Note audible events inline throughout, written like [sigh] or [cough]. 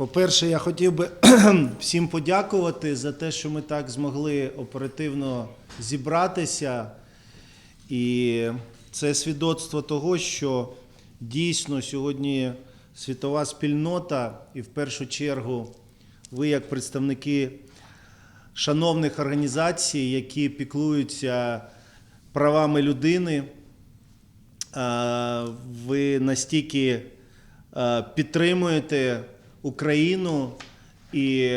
По-перше, я хотів би [clears throat] всім подякувати за те, що ми так змогли оперативно зібратися. І це свідоцтво того, що дійсно сьогодні світова спільнота, і в першу чергу ви, як представники шановних організацій, які піклуються правами людини, е, ви настільки е, підтримуєте Україну і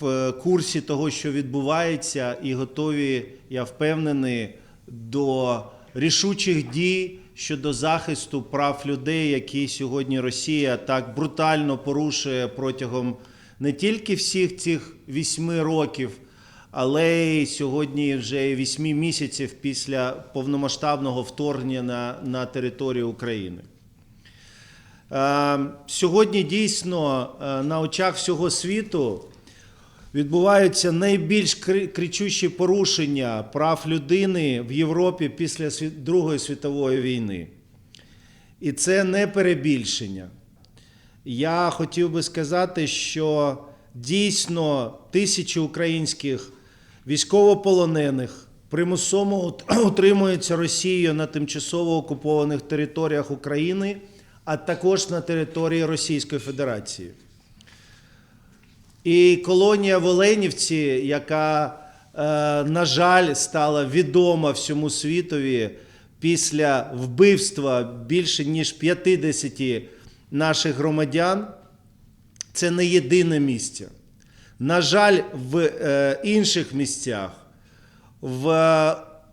в курсі того, що відбувається, і готові, я впевнений, до рішучих дій щодо захисту прав людей, які сьогодні Росія так брутально порушує протягом не тільки всіх цих вісьми років, але й сьогодні вже вісьми місяців після повномасштабного вторгнення на, на територію України. Е, Сьогодні дійсно е, на очах всього світу відбуваються найбільш кри- кричущі порушення прав людини в Європі після Другої світової війни. І це не перебільшення. Я хотів би сказати, що дійсно тисячі українських військовополонених примусово [clears throat] утримуються Росією на тимчасово окупованих територіях України, а також на території Російської Федерації. І колонія в Оленівці, яка, е, на жаль, стала відома всьому світові після вбивства більше ніж 50 наших громадян, це не єдине місце. На жаль, в е, інших місцях, в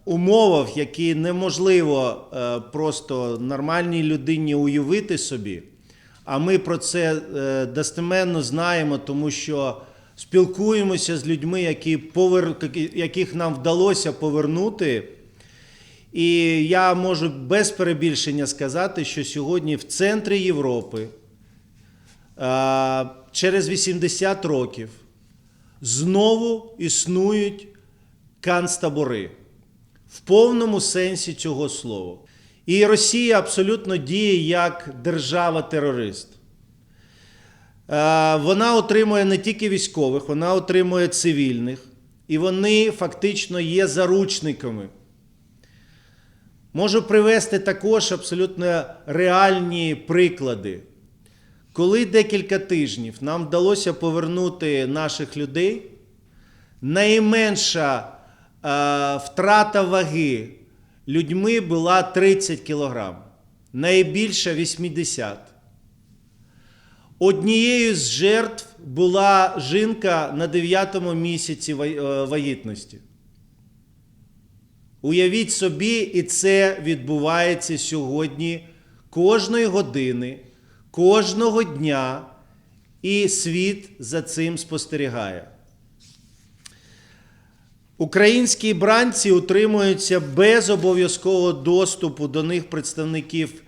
умовах, які неможливо е, просто нормальній людині уявити собі, а ми про це е, достеменно знаємо, тому що спілкуємося з людьми, які повер... яких нам вдалося повернути. І я можу без перебільшення сказати, що сьогодні в центрі Європи е, через 80 років знову існують канцтабори в повному сенсі цього слова. І Росія абсолютно діє як держава-терорист. Е, Вона отримує не тільки військових, вона отримує цивільних, і вони фактично є заручниками. Можу привести також абсолютно реальні приклади. Коли декілька тижнів нам вдалося повернути наших людей, найменша втрата ваги людьми була 30 кг, найбільша 80. Однією з жертв була жінка на 9 місяці е, вагітності. Уявіть собі, і це відбувається сьогодні кожної години, кожного дня, і світ за цим спостерігає. Українські бранці утримуються без обов'язкового доступу до них представників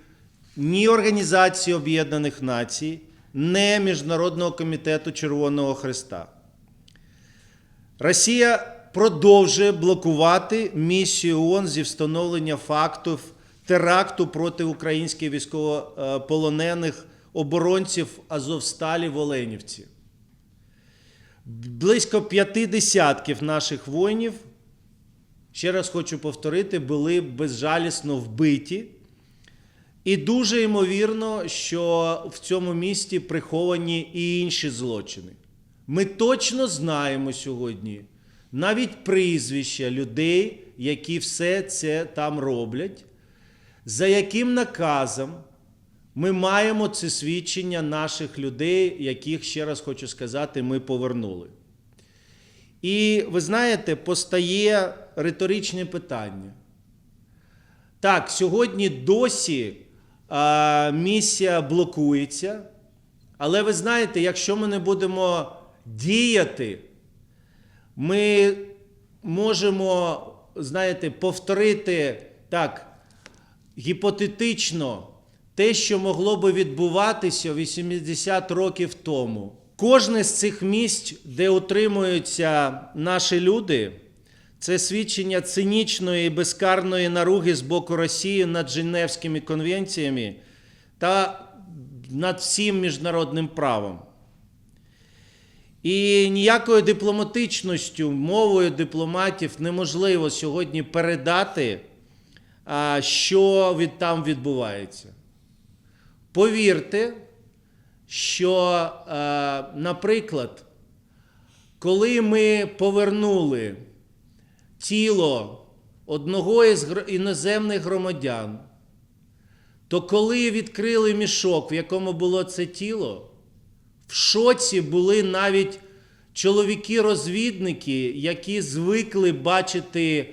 ні Організації Об'єднаних Націй, ні Міжнародного комітету Червоного Христа. Росія продовжує блокувати місію ООН зі встановлення фактів теракту проти українських військовополонених оборонців Азовсталі в Оленівці. Близько п'яти десятків наших воїнів, ще раз хочу повторити, були безжалісно вбиті. І дуже ймовірно, що в цьому місті приховані і інші злочини. Ми точно знаємо сьогодні навіть прізвища людей, які все це там роблять, за яким наказом ми маємо це свідчення наших людей, яких, ще раз хочу сказати, ми повернули. І ви знаєте, постає риторичне питання. Так, сьогодні досі а, місія блокується, але ви знаєте, якщо ми не будемо діяти, ми можемо, знаєте, повторити так гіпотетично те, що могло би відбуватися 80 років тому. Кожне з цих місць, де утримуються наші люди, це свідчення цинічної і безкарної наруги з боку Росії над Женевськими конвенціями та над всім міжнародним правом. І ніякою дипломатичністю, мовою дипломатів неможливо сьогодні передати, що там відбувається. Повірте, що, е, наприклад, коли ми повернули тіло одного із іноземних громадян, то коли відкрили мішок, в якому було це тіло, в шоці були навіть чоловіки-розвідники, які звикли бачити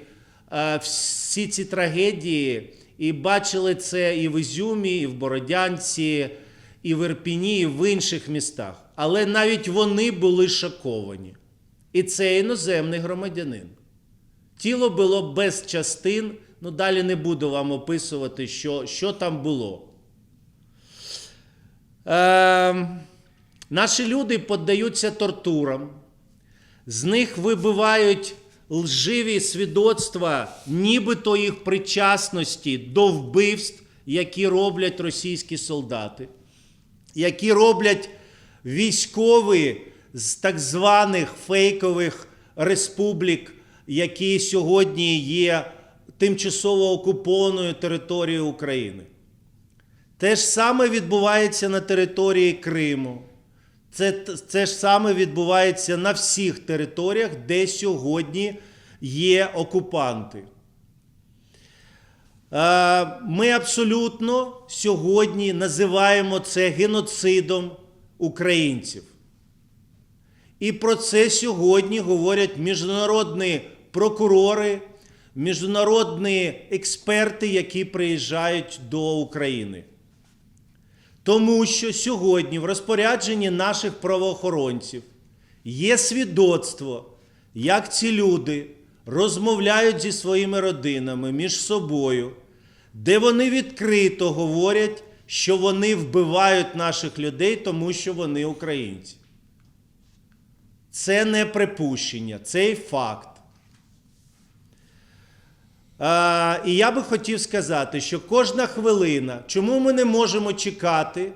е, всі ці трагедії, і бачили це і в Ізюмі, і в Бородянці, і в Ірпіні, і в інших містах. Але навіть вони були шоковані. І це іноземний громадянин. Тіло було без частин. Ну, далі не буду вам описувати, що, що там було. Е, наші люди піддаються тортурам, з них вибивають лживі свідоцтва, нібито їх причасності до вбивств, які роблять російські солдати, які роблять військові з так званих фейкових республік, які сьогодні є тимчасово окупованою територією України. Те ж саме відбувається на території Криму. Це, це ж саме відбувається на всіх територіях, де сьогодні є окупанти. Е, Ми абсолютно сьогодні називаємо це геноцидом українців. І про це сьогодні говорять міжнародні прокурори, міжнародні експерти, які приїжджають до України. Тому що сьогодні в розпорядженні наших правоохоронців є свідоцтво, як ці люди розмовляють зі своїми родинами між собою, де вони відкрито говорять, що вони вбивають наших людей, тому що вони українці. Це не припущення, це факт. І я би хотів сказати, що кожна хвилина, чому ми не можемо чекати,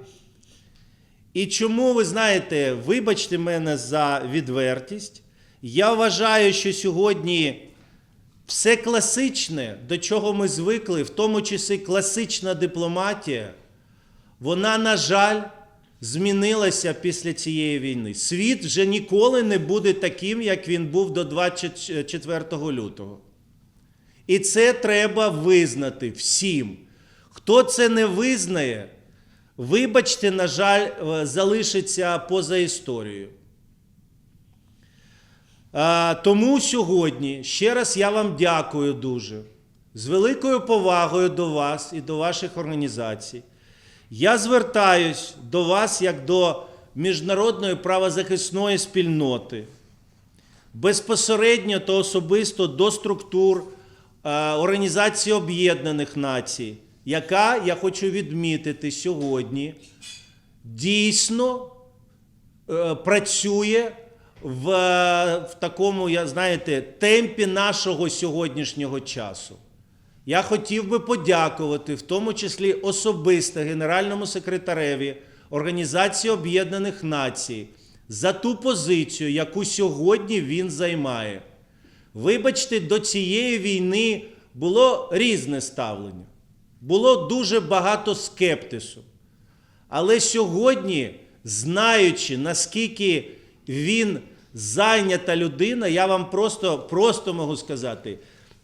і чому, ви знаєте, вибачте мене за відвертість, я вважаю, що сьогодні все класичне, до чого ми звикли, в тому числі класична дипломатія, вона, на жаль, змінилася після цієї війни. Світ вже ніколи не буде таким, як він був до 24 лютого. І це треба визнати всім. Хто це не визнає, вибачте, на жаль, е, залишиться поза історією. Тому сьогодні ще раз я вам дякую дуже. З великою повагою до вас і до ваших організацій. Я звертаюсь до вас як до міжнародної правозахисної спільноти, безпосередньо та особисто до структур Організації Об'єднаних Націй, яка, я хочу відмітити сьогодні, дійсно е, працює в, е, в такому, я знаєте, темпі нашого сьогоднішнього часу. Я хотів би подякувати, в тому числі особисто генеральному секретареві Організації Об'єднаних Націй за ту позицію, яку сьогодні він займає. Вибачте, до цієї війни було різне ставлення, було дуже багато скептису. Але сьогодні, знаючи, наскільки він зайнята людина, я вам просто, просто можу сказати,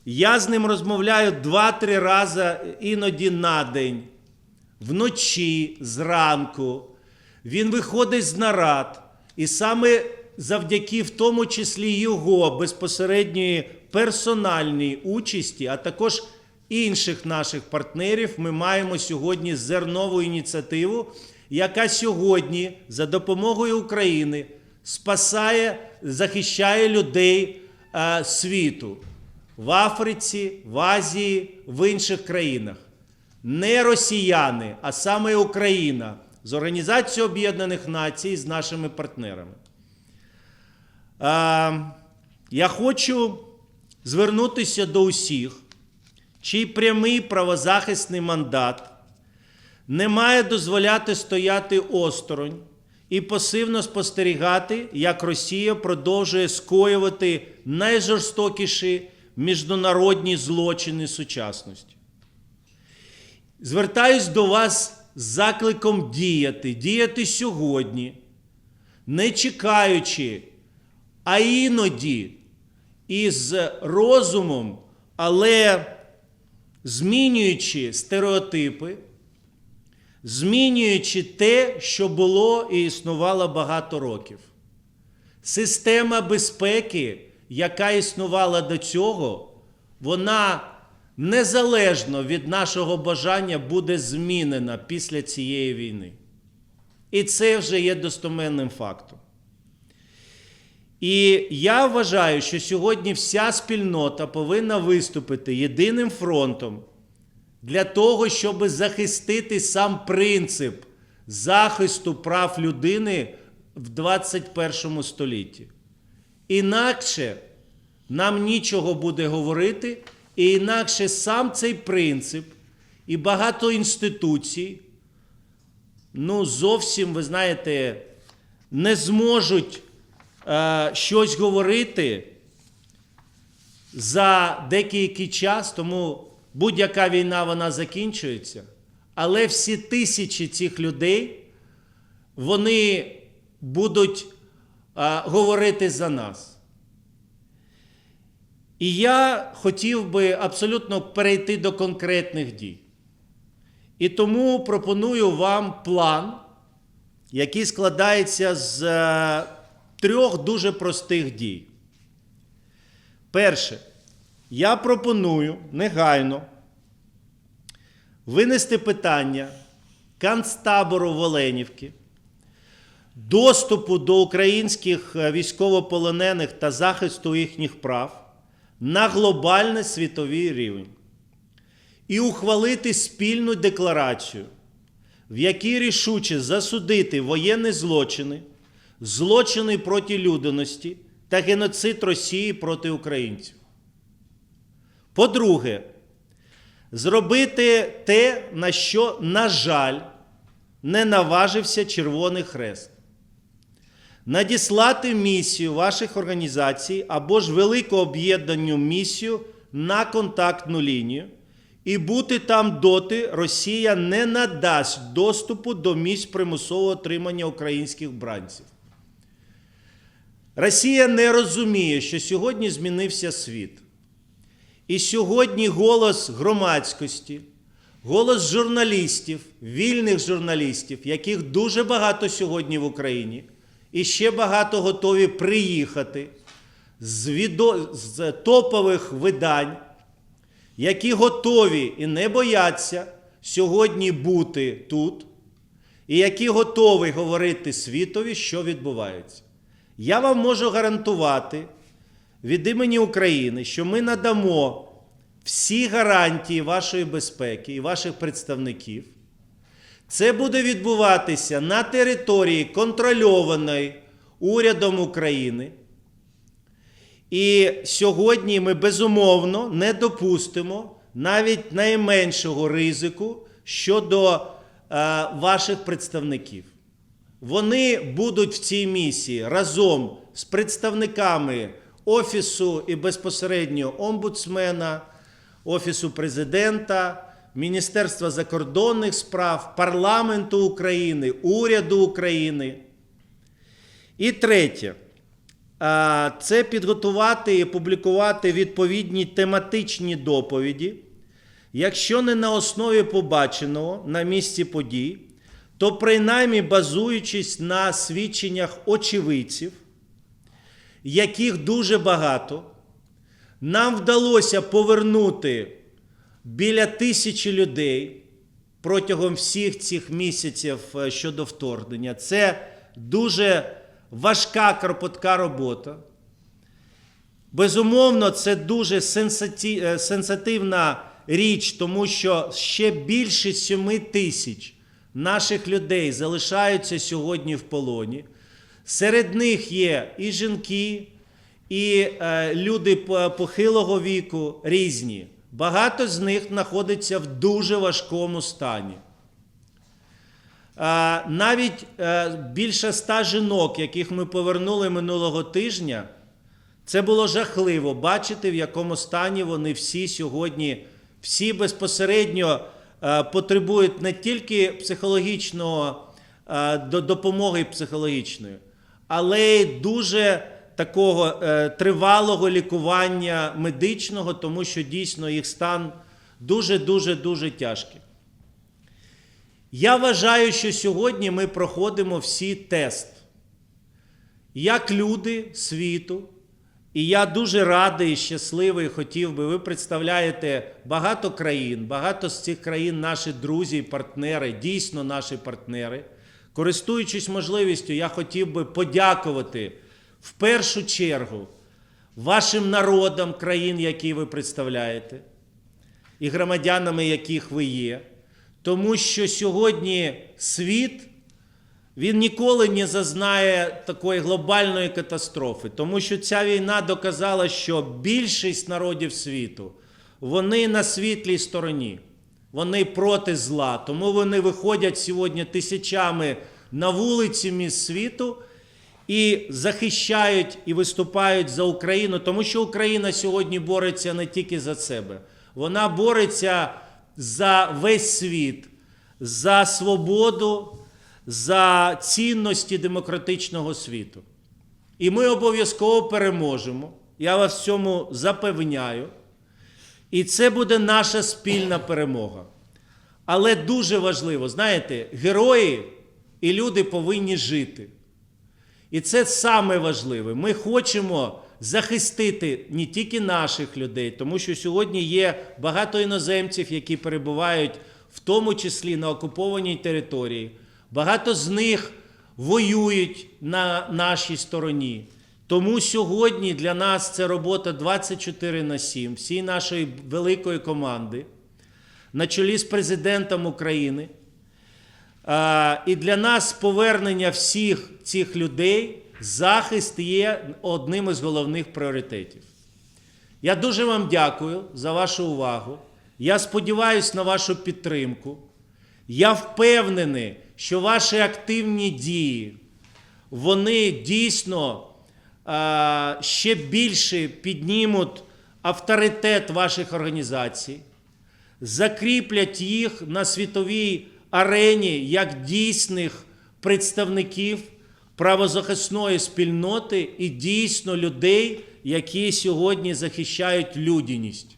я з ним розмовляю 2-3 рази іноді на день, вночі, зранку. Він виходить з нарад, і саме завдяки в тому числі його безпосередньої персональній участі, а також інших наших партнерів, ми маємо сьогодні зернову ініціативу, яка сьогодні за допомогою України спасає, захищає людей е, світу в Африці, в Азії, в інших країнах. Не росіяни, а саме Україна з Організацією Об'єднаних Націй з нашими партнерами. Я хочу звернутися до усіх, чий прямий правозахисний мандат не має дозволяти стояти осторонь і пасивно спостерігати, як Росія продовжує скоювати найжорстокіші міжнародні злочини сучасності. Звертаюсь до вас з закликом діяти, діяти сьогодні, не чекаючи, а іноді із розумом, але змінюючи стереотипи, змінюючи те, що було і існувало багато років. Система безпеки, яка існувала до цього, вона незалежно від нашого бажання буде змінена після цієї війни. І це вже є достоменним фактом. І я вважаю, що сьогодні вся спільнота повинна виступити єдиним фронтом для того, щоб захистити сам принцип захисту прав людини в 21 столітті. Інакше нам нічого буде говорити, і інакше сам цей принцип і багато інституцій, ну, зовсім, ви знаєте, не зможуть е, щось говорити за деякий час, тому будь-яка війна вона закінчується. Але всі тисячі цих людей вони будуть а, говорити за нас. І я хотів би абсолютно перейти до конкретних дій. І тому пропоную вам план, який складається з е, трьох дуже простих дій. Перше, я пропоную негайно винести питання канцтабору в Оленівки, доступу до українських е, військовополонених та захисту їхніх прав на глобальний світовий рівень і ухвалити спільну декларацію, в якій рішуче засудити воєнні злочини, злочини проти людяності та геноцид Росії проти українців. По-друге, зробити те, на що, на жаль, не наважився Червоний Хрест. Надіслати місію ваших організацій або ж велику об'єднану місію на контактну лінію і бути там доти Росія не надасть доступу до місць примусового отримання українських бранців. Росія не розуміє, що сьогодні змінився світ. І сьогодні голос громадськості, голос журналістів, вільних журналістів, яких дуже багато сьогодні в Україні, і ще багато готові приїхати з, відо... з топових видань, які готові і не бояться сьогодні бути тут, і які готові говорити світові, що відбувається. Я вам можу гарантувати від імені України, що ми надамо всі гарантії вашої безпеки і ваших представників. Це буде відбуватися на території контрольованої урядом України. І сьогодні ми безумовно не допустимо навіть найменшого ризику щодо е, ваших представників. Вони будуть в цій місії разом з представниками Офісу і безпосередньо омбудсмена, Офісу президента, Міністерства закордонних справ, парламенту України, уряду України. І третє. Це підготувати і публікувати відповідні тематичні доповіді, якщо не на основі побаченого на місці подій, то принаймні базуючись на свідченнях очевидців, яких дуже багато, нам вдалося повернути біля тисячі людей протягом всіх цих місяців е, щодо вторгнення. Це дуже важка кропотка робота. Безумовно, це дуже е, сенсативна річ, тому що ще більше 7 тисяч наших людей залишаються сьогодні в полоні. Серед них є і жінки, і е, люди похилого віку різні. Багато з них знаходиться в дуже важкому стані. Навіть е, більше ста жінок, яких ми повернули минулого тижня, це було жахливо бачити, в якому стані вони всі сьогодні, всі безпосередньо потребують не тільки психологічного е, допомоги психологічної, але й дуже такого е, тривалого лікування медичного, тому що дійсно їх стан дуже дуже дуже тяжкий. Я вважаю, що сьогодні ми проходимо всі тест як люди світу. І я дуже радий щасливий хотів би. Ви представляєте багато країн, багато з цих країн наші друзі і партнери, дійсно наші партнери. Користуючись можливістю, я хотів би подякувати в першу чергу вашим народам країн, які ви представляєте, і громадянами, яких ви є. Тому що сьогодні світ він ніколи не зазнає такої глобальної катастрофи, тому що ця війна доказала, що більшість народів світу вони на світлій стороні, вони проти зла. Тому вони виходять сьогодні тисячами на вулиці міст світу і захищають і виступають за Україну, тому що Україна сьогодні бореться не тільки за себе, вона бореться за весь світ, за свободу за цінності демократичного світу. І ми обов'язково переможемо. Я вас в цьому запевняю. І це буде наша спільна перемога. Але дуже важливо, знаєте, герої і люди повинні жити. І це саме важливе. Ми хочемо захистити не тільки наших людей, тому що сьогодні є багато іноземців, які перебувають в тому числі на окупованій території. Багато з них воюють на нашій стороні. Тому сьогодні для нас це робота 24 на 7, всієї нашої великої команди, на чолі з президентом України. І для нас повернення всіх цих людей, захист є одним із головних пріоритетів. Я дуже вам дякую за вашу увагу. Я сподіваюся на вашу підтримку. Я впевнений, що ваші активні дії, вони дійсно а, ще більше піднімуть авторитет ваших організацій, закріплять їх на світовій арені як дійсних представників правозахисної спільноти і дійсно людей, які сьогодні захищають людяність.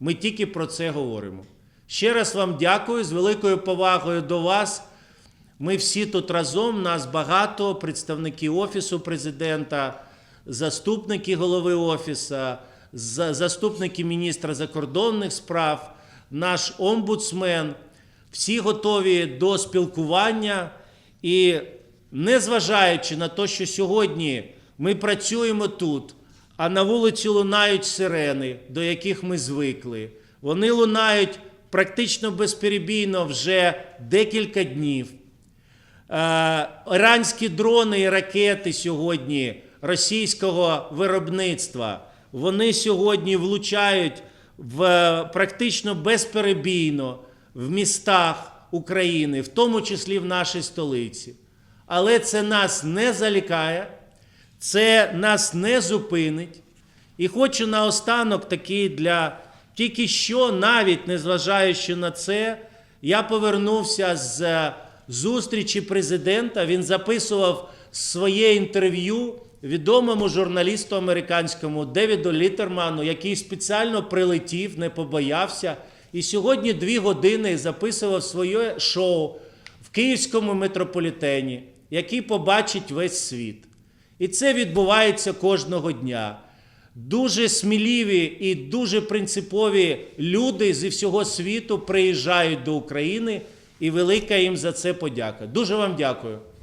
Ми тільки про це говоримо. Ще раз вам дякую з великою повагою до вас. Ми всі тут разом, нас багато, представники Офісу президента, заступники голови Офісу, заступники міністра закордонних справ, наш омбудсмен. Всі готові до спілкування. І незважаючи на те, що сьогодні ми працюємо тут, а на вулиці лунають сирени, до яких ми звикли. Вони лунають практично безперебійно вже декілька днів. Е, Іранські дрони і ракети сьогодні російського виробництва, вони сьогодні влучають в е, практично безперебійно в містах України, в тому числі в нашій столиці. Але це нас не залякає, це нас не зупинить. І хочу наостанок такий для тільки що, навіть незважаючи на це, я повернувся з е, зустрічі президента. Він записував своє інтерв'ю відомому журналісту американському Девіду Літерману, який спеціально прилетів, не побоявся. І сьогодні дві години записував своє шоу в Київському метрополітені, який побачить весь світ. І це відбувається кожного дня. Дуже сміливі і дуже принципові люди зі всього світу приїжджають до України, і велика їм за це подяка. Дуже вам дякую.